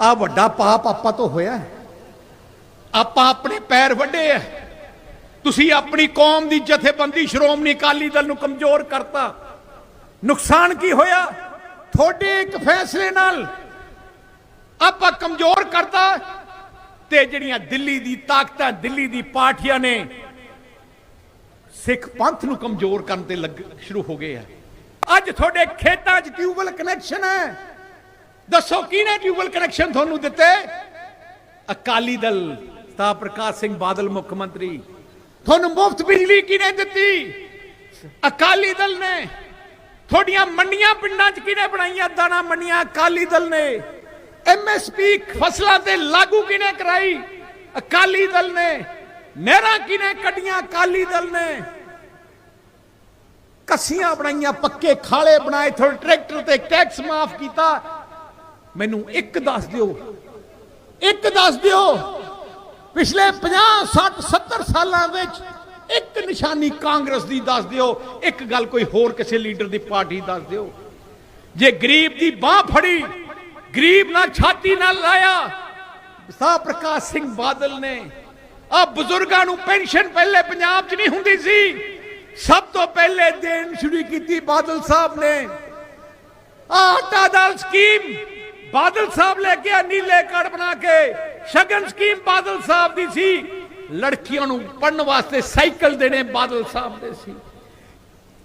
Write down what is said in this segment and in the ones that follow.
ਆ ਵੱਡਾ ਪਾਪ ਆਪਾਂ ਤੋਂ ਹੋਇਆ ਆਪਾਂ ਆਪਣੇ ਪੈਰ ਵੱਡੇ ਐ ਤੁਸੀਂ ਆਪਣੀ ਕੌਮ ਦੀ ਜਥੇਬੰਦੀ ਸ਼੍ਰੋਮਣੀ ਅਕਾਲੀ ਦਲ ਨੂੰ ਕਮਜ਼ੋਰ ਕਰਤਾ। ਨੁਕਸਾਨ ਕੀ ਹੋਇਆ? ਤੁਹਾਡੇ ਇੱਕ ਫੈਸਲੇ ਨਾਲ ਆਪਾਂ ਕਮਜ਼ੋਰ ਕਰਤਾ ਤੇ ਜਿਹੜੀਆਂ ਦਿੱਲੀ ਦੀ ਤਾਕਤਾਂ, ਦਿੱਲੀ ਦੀ ਪਾਰਟੀਆਂ ਨੇ ਸਿੱਖ ਪੰਥ ਨੂੰ ਕਮਜ਼ੋਰ ਕਰਨ ਤੇ ਲੱਗ, ਸ਼ੁਰੂ ਹੋ ਗਏ ਆ ਅੱਜ ਤੁਹਾਡੇ ਖੇਤਾਂ 'ਚ ਟਿਊਬਵੈਲ ਕਨੈਕਸ਼ਨ ਹੈ। ਦੱਸੋ ਕਿਹਨੇ ਟਿਊਬਵੈਲ ਕਨੈਕਸ਼ਨ ਤੁਹਾਨੂੰ ਦਿੱਤੇ? ਅਕਾਲੀ ਦਲ, ਸਤਾ ਪ੍ਰਕਾਸ਼ ਸਿੰਘ ਬਾਦਲ ਮੁੱਖ ਮੰਤਰੀ। ਤੁਹਾਨੂੰ ਮੁਫਤ ਬਿਜਲੀ ਕਿਹਨੇ ਦਿੱਤੀ? ਅਕਾਲੀ ਦਲ ਨੇ। ਤੁਹਾਡੀਆਂ ਮੰਡੀਆਂ ਪਿੰਡਾਂ 'ਚ ਕਿਹਨੇ ਬਣਾਈਆਂ? ਦਾਣਾ ਮੰਡੀਆਂ, ਅਕਾਲੀ ਦਲ ਨੇ। ਐਮਐਸਪੀ ਫਸਲਾਂ ਤੇ ਲਾਗੂ ਕਿਹਨੇ ਕਰਾਈ? ਅਕਾਲੀ ਦਲ ਨੇ। ਨਹਿਰਾਂ ਕਿਹਨੇ ਕੱਢੀਆਂ? ਅਕਾਲੀ ਦਲ ਨੇ। ਕੱਸੀਆਂ ਬਣਾਈਆਂ, ਪੱਕੇ ਖਾਲੇ ਬਣਾਏ ਥੋੜੇ ਟਰੈਕਟਰ ਤੇ ਟੈਕਸ ਮਾਫ ਕੀਤਾ। ਮੈਨੂੰ ਇੱਕ ਦੱਸ ਦਿਓ। ਇੱਕ ਦੱਸ ਦਿਓ। ਪਿਛਲੇ 50 60 70 ਸਾਲਾਂ ਵਿੱਚ ਇੱਕ ਨਿਸ਼ਾਨੀ ਕਾਂਗਰਸ ਦੀ ਦੱਸ ਦਿਓ। ਇੱਕ ਗੱਲ ਕੋਈ ਹੋਰ ਕਿਸੇ ਲੀਡਰ ਦੀ ਪਾਰਟੀ ਦੱਸ ਦਿਓ। ਜੇ ਗਰੀਬ ਦੀ ਬਾਹ ਫੜੀ, ਗਰੀਬ ਨਾਲ ਛਾਤੀ ਨਾਲ ਲਾਇਆ, ਸਾਹ ਪ੍ਰਕਾਸ਼ ਸਿੰਘ ਬਾਦਲ ਨੇ ਆ ਬਜ਼ੁਰਗਾਂ ਨੂੰ ਪੈਨਸ਼ਨ ਪਹਿਲੇ ਪੰਜਾਬ 'ਚ ਨਹੀਂ ਹੁੰਦੀ ਸੀ। ਸਭ ਤੋਂ ਪਹਿਲੇ ਦੇਣ ਸ਼ੁਰੂ ਕੀਤੀ ਬਾਦਲ ਸਾਹਿਬ ਨੇ। ਆਟਾ ਦਾਲ ਸਕੀਮ ਬਾਦਲ ਸਾਹਿਬ ਲੈ ਕੇ ਆ ਨੀਲੇ ਕਾਰਡ ਬਣਾ ਕੇ। ਸ਼ਗਨ ਸਕੀਮ ਬਾਦਲ ਸਾਹਿਬ ਦੀ ਸੀ। ਲੜਕੀਆਂ ਨੂੰ ਪੜਨ ਵਾਸਤੇ ਸਾਈਕਲ ਦੇਣੇ ਬਾਦਲ ਸਾਹਿਬ ਦੇ ਸੀ।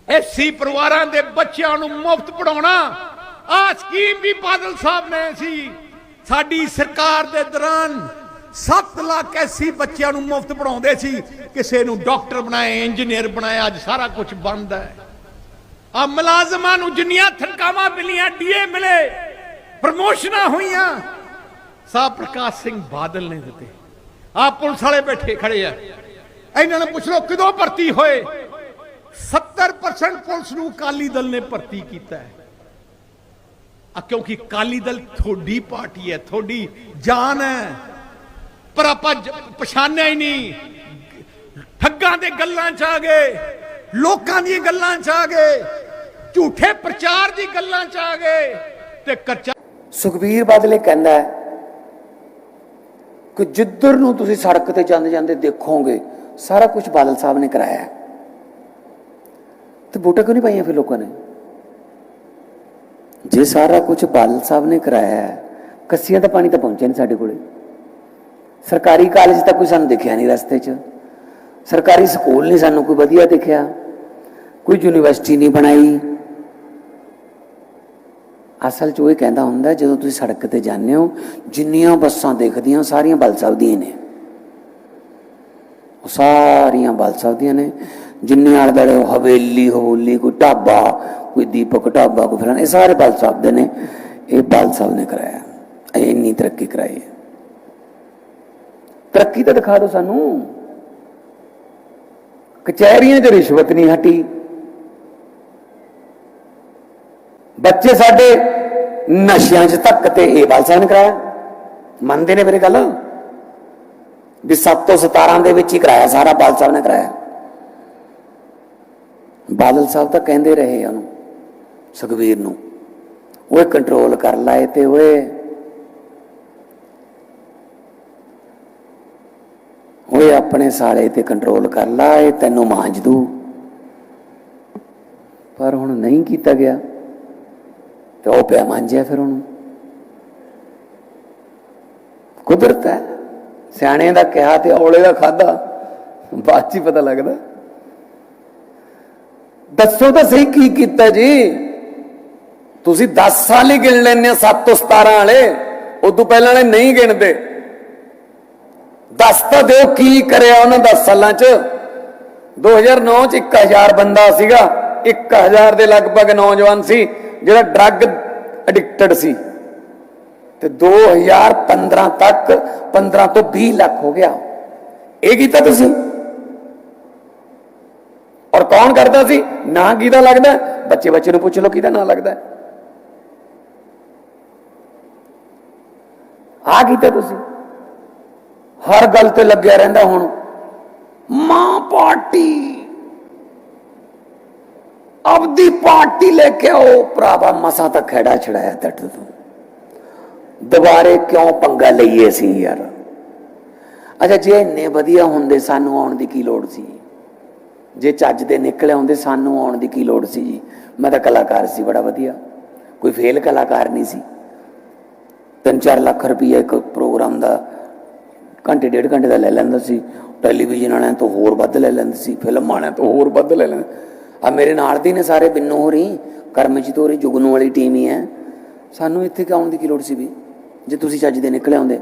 ਐਸੀ ਪਰਿਵਾਰਾਂ ਦੇ ਬੱਚਿਆਂ ਨੂੰ ਮੁਫਤ ਪੜਾਉਣਾ ਆ ਸਕੀਮ ਵੀ ਬਾਦਲ ਸਾਹਿਬ ਨੇ ਸੀ। ਸਾਡੀ ਸਰਕਾਰ ਦੇ ਦੌਰਾਨ 7 ਲੱਖ ਐਸੀ ਬੱਚਿਆਂ ਨੂੰ ਮੁਫਤ ਪੜਾਉਂਦੇ ਸੀ, ਕਿਸੇ ਨੂੰ ਡਾਕਟਰ ਬਣਾਏ, ਇੰਜੀਨੀਅਰ ਬਣਾਏ, ਅੱਜ ਸਾਰਾ ਕੁਝ ਬੰਦ ਹੈ। ਆ ਮੁਲਾਜ਼ਮਾਂ ਨੂੰ ਜਿੰਨੀਆਂ ਥਨਕਾਵਾਂ ਮਿਲੀਆਂ, ਡੀਏ ਮਿਲੇ। ਪ੍ਰਮੋਸ਼ਨਾਂ ਹੋਈਆਂ। ਸਾਹ ਪ੍ਰਕਾਸ਼ ਸਿੰਘ ਬਾਦਲ ਨੇ ਦਿੱਤੇ। ਆ ਪੁਲਿਸ ਵਾਲੇ ਬੈਠੇ ਖੜੇ ਆ। ਇਹਨਾਂ ਨੂੰ ਪੁੱਛ ਲਓ, ਕਦੋਂ ਭਰਤੀ ਹੋਏ? 70% ਪੁਲਿਸ ਨੂੰ ਅਕਾਲੀ ਦਲ ਨੇ ਭਰਤੀ ਕੀਤਾ ਹੈ। ਆ ਕਿਉਂਕਿ ਅਕਾਲੀ ਦਲ ਤੁਹਾਡੀ ਪਾਰਟੀ ਹੈ, ਤੁਹਾਡੀ ਜਾਨ ਹੈ। ਪਰ ਆਪਾਂ ਪਛਾਣਿਆ ਹੀ ਨਹੀਂ। ਠੱਗਾਂ ਦੇ ਗੱਲਾਂ ਚ ਆ ਗਏ, ਲੋਕਾਂ ਦੀਆਂ ਗੱਲਾਂ ਚ ਆ ਗਏ, ਝੂਠੇ ਪ੍ਰਚਾਰ ਦੀ ਗੱਲਾਂ ਚ ਆ ਗਏ ਤੇ ਕਰਚਾ ਸੁਖਬੀਰ ਬਾਦਲ ਇਹ ਕਹਿੰਦਾ ਹੈ ਕਿ ਜਿੱਧਰ ਨੂੰ ਤੁਸੀਂ ਸੜਕ ਤੇ ਜਾਂਦੇ ਜਾਂਦੇ ਦੇਖੋਗੇ, ਸਾਰਾ ਕੁਝ ਬਾਦਲ ਸਾਹਿਬ ਨੇ ਕਰਾਇਆ ਹੈ। ਤੇ ਵੋਟਾਂ ਕਿਉਂ ਨਹੀਂ ਪਾਈਆਂ ਫਿਰ ਲੋਕਾਂ ਨੇ? ਜੇ ਸਾਰਾ ਕੁਝ ਬਾਦਲ ਸਾਹਿਬ ਨੇ ਕਰਾਇਆ ਹੈ, ਕੱਸੀਆਂ ਦਾ ਪਾਣੀ ਤਾਂ ਪਹੁੰਚਿਆ ਨਹੀਂ ਸਾਡੇ ਕੋਲੇ। ਸਰਕਾਰੀ ਕਾਲਜ ਤਾਂ ਕੋਈ ਸਾਨੂੰ ਦੇਖਿਆ ਨਹੀਂ ਰਸਤੇ 'ਚ। ਸਰਕਾਰੀ ਸਕੂਲ ਨਹੀਂ ਸਾਨੂੰ ਕੋਈ ਵਧੀਆ ਦੇਖਿਆ। ਕੋਈ ਯੂਨੀਵਰਸਿਟੀ ਨਹੀਂ ਬਣਾਈ। ਅਸਲ 'ਚ ਉਹ ਇਹ ਕਹਿੰਦਾ ਹੁੰਦਾ, ਜਦੋਂ ਤੁਸੀਂ ਸੜਕ ਤੇ ਜਾਂਦੇ ਹੋ, ਜਿੰਨੀਆਂ ਬੱਸਾਂ ਦੇਖਦੀਆਂ, ਸਾਰੀਆਂ ਬਲ ਸਾਹਿਬ ਦੀਆਂ ਨੇ। ਉਹ ਸਾਰੀਆਂ ਬਲ ਸਾਹਿਬ ਦੀਆਂ ਨੇ। ਜਿੰਨੇ ਆਲੇ ਦੁਆਲੇ ਉਹ ਹਵੇਲੀ, ਹਵੂਲੀ, ਕੋਈ ਢਾਬਾ, ਕੋਈ ਦੀਪਕ ਢਾਬਾ, ਕੋਈ ਫਲਾਣਾ, ਇਹ ਸਾਰੇ ਬਲ ਸਾਹਿਬ ਦੇ ਨੇ। ਇਹ ਬਲ ਸਾਹਿਬ ਨੇ ਕਰਾਇਆ। ਇਹ ਇੰਨੀ ਤਰੱਕੀ ਕਰਾਈ ਤਰੱਕੀ ਤਾਂ ਦਿਖਾ ਦਿਓ ਸਾਨੂੰ। ਕਚਹਿਰੀਆਂ 'ਚ ਰਿਸ਼ਵਤ ਨਹੀਂ ਹਟੀ। ਬੱਚੇ ਸਾਡੇ ਨਸ਼ਿਆਂ 'ਚ ਧੱਕ ਤੇ ਇਹ ਬਾਲ ਸਾਹਿਬ ਨੇ ਕਰਾਇਆ। ਮੰਨਦੇ ਨੇ ਮੇਰੇ ਗੱਲ? ਵੀ ਸੱਤ ਤੋਂ 17 ਦੇ ਵਿੱਚ ਹੀ ਕਰਾਇਆ, ਸਾਰਾ ਬਾਲ ਸਾਹਿਬ ਨੇ ਕਰਾਇਆ। ਬਾਦਲ ਸਾਹਿਬ ਤਾਂ ਕਹਿੰਦੇ ਰਹੇ ਉਹਨੂੰ ਸੁਖਵੀਰ ਨੂੰ ਉਹ ਕੰਟਰੋਲ ਕਰ ਲਾਏ ਤੇ ਓਏ। ਓਏ ਆਪਣੇ ਸਾਲੇ ਤੇ ਕੰਟਰੋਲ ਕਰ ਲਾ, ਇਹ ਤੈਨੂੰ ਮਾਂਜ ਦੂ। ਪਰ ਹੁਣ ਨਹੀਂ ਕੀਤਾ ਗਿਆ। ਤੇ ਉਹ ਪਿਆ ਮਾਂਜਿਆ ਫਿਰ ਉਹਨੂੰ। ਕੁਦਰਤ ਹੈ। ਸਿਆਣੇ ਦਾ ਕਿਹਾ ਤੇ ਔਲੇ ਦਾ ਖਾਦਾ ਬਾਅਦ 'ਚ ਹੀ ਪਤਾ ਲੱਗਦਾ। ਦੱਸੋ ਤਾਂ ਸਹੀ ਕੀ ਕੀਤਾ ਜੀ? ਤੁਸੀਂ 10 ਸਾਲ ਹੀ ਗਿਣ ਲੈਣੇ 7 ਤੋਂ 17 ਵਾਲੇ। ਉਦੋਂ ਪਹਿਲਾਂ ਵਾਲੇ ਨਹੀਂ ਗਿਣਦੇ। ਦੱਸ ਤਾਂ ਦਿਓ ਕੀ ਕਰਿਆ ਉਹਨਾਂ 10 ਸਾਲਾਂ 'ਚ। 2009 'ਚ 1000 ਬੰਦਾ ਸੀਗਾ। 1000 ਦੇ ਲਗਭਗ ਨੌਜਵਾਨ ਸੀ। ਜਿਹੜਾ ਡਰੱਗ ਐਡਿਕਟਡ ਸੀ, ਤੇ 2015 ਤੱਕ 15 ਤੋਂ 20 ਲੱਖ ਹੋ ਗਿਆ। ਇਹ ਕੀਤਾ ਤੁਸੀਂ? ਔਰ ਕੌਣ ਕਰਦਾ ਸੀ? ਨਾ ਕਿਹਦਾ ਲੱਗਦਾ? ਬੱਚੇ ਬੱਚੇ ਨੂੰ ਪੁੱਛ ਲਓ ਕਿਹਦਾ ਨਾ ਲੱਗਦਾ। ਹੈ? ਆ ਕੀਤਾ ਤੁਸੀਂ। ਹਰ ਗੱਲ ਤੇ ਲੱਗਿਆ ਰਹਿੰਦਾ ਹੁਣ। ਮਾਂ ਪਾਰਟੀ। ਆਪਦੀ ਪਾਰਟੀ ਲੈ ਕੇ ਆਓ। ਭਰਾਵਾ, ਮਸਾਂ ਤਾਂ ਖੇੜਾ ਛੜਾਇਆ ਟੱਟ ਤੋਂ। ਦੁਬਾਰੇ ਕਿਉਂ ਪੰਗਾ ਲਈਏ ਸੀ ਯਾਰ? ਅੱਛਾ, ਜੇ ਇੰਨੇ ਵਧੀਆ ਹੁੰਦੇ, ਸਾਨੂੰ ਆਉਣ ਦੀ ਕੀ ਲੋੜ ਸੀ? ਜੇ ਚੱਜ ਦੇ ਨਿਕਲੇ ਹੁੰਦੇ, ਸਾਨੂੰ ਆਉਣ ਦੀ ਕੀ ਲੋੜ ਸੀ? ਜੀ ਮੈਂ ਤਾਂ ਕਲਾਕਾਰ ਸੀ, ਬੜਾ ਵਧੀਆ। ਕੋਈ ਫੇਲ ਕਲਾਕਾਰ ਨਹੀਂ ਸੀ। 3-4 ਲੱਖ ਰੁਪਈਆ ਇੱਕ ਪ੍ਰੋਗਰਾਮ ਦਾ ਘੰਟੇ, ਡੇਢ ਘੰਟੇ ਦਾ ਲੈ ਲੈਂਦਾ ਸੀ। ਟੈਲੀਵਿਜ਼ਨ ਵਾਲਿਆਂ ਤੋਂ ਹੋਰ ਵੱਧ ਲੈ ਲੈਂਦੇ ਸੀ, ਫਿਲਮ ਵਾਲਿਆਂ ਤੋਂ ਹੋਰ ਵੱਧ ਲੈ ਲੈਂਦੇ। ਆ ਮੇਰੇ ਨਾਲ ਦੇ ਨੇ ਸਾਰੇ, ਬਿੰਨੋ ਹੋਰੀ, ਕਰਮਜੀਤ ਹੋਰੀ, ਜੁਗਨੂ ਵਾਲੀ ਟੀਮ ਹੀ ਹੈ। ਸਾਨੂੰ ਇੱਥੇ ਕਿ ਆਉਣ ਦੀ ਕੀ ਲੋੜ ਸੀ ਵੀ? ਜੇ ਤੁਸੀਂ ਚੱਜ ਦੇ ਨਿਕਲੇ ਆਉਂਦੇ।